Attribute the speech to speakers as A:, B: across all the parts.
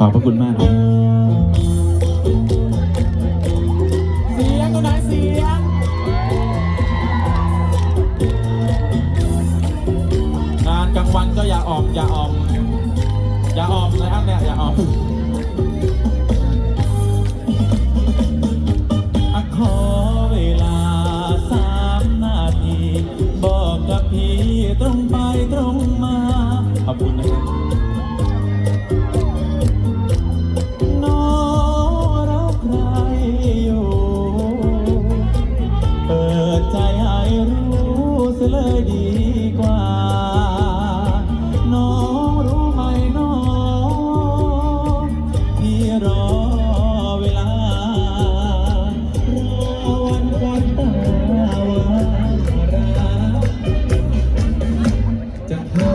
A: ขอบพระคุณมาก
B: เสียงก็ได้เสียงงานกลางวันก็อย่าออมอย่าออมอย่าออมนะครับเนี่ยอย่าออม ดีกว่า น้องรู้ไหมน้องพี่รอเวลารอวันควันตาวันรักจะขอ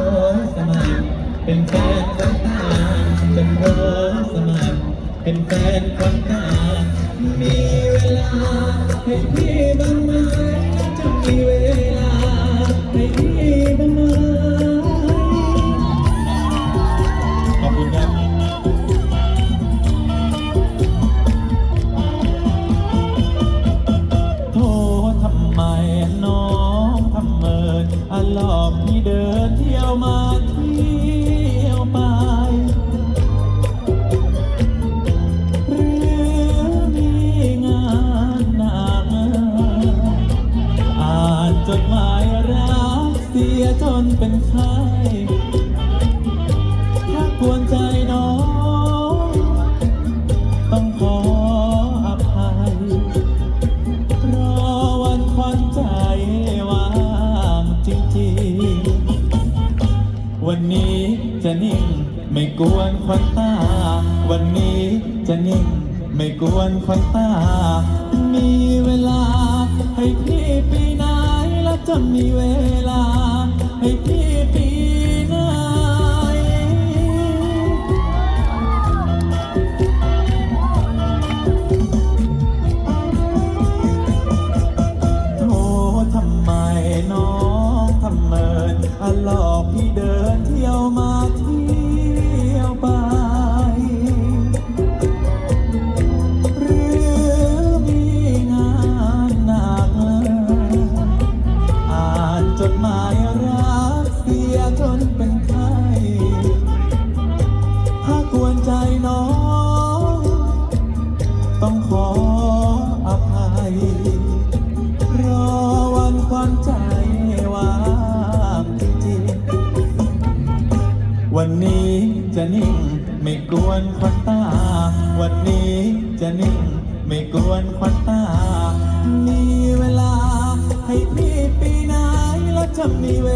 B: สมัครเป็นแฟนคนตาจะขอสมัครเป็นแฟนคนตามีเวลาให้พี่บ้างไหมจะมีเวลา อันอหลอกพี่เดินเที่ยวมาเที่ยวไปหรือมีงานหนักอ่านจดหมายรักเสียจนเป็นไข้ถ้ากวนใจ วันนี้จะนิ่งไม่กวนควันตา วันนี้จะนิ่งไม่กวนควันตา มีเวลาให้พี่ปีไหนและจะมีเวลา รอวันควันใจว่างจริงๆวันนี้จะนิ่งไม่กวนควันตา วันนี้จะนิ่งไม่กวนควันตา มีเวลาให้พี่ปีไหนและจะมีเว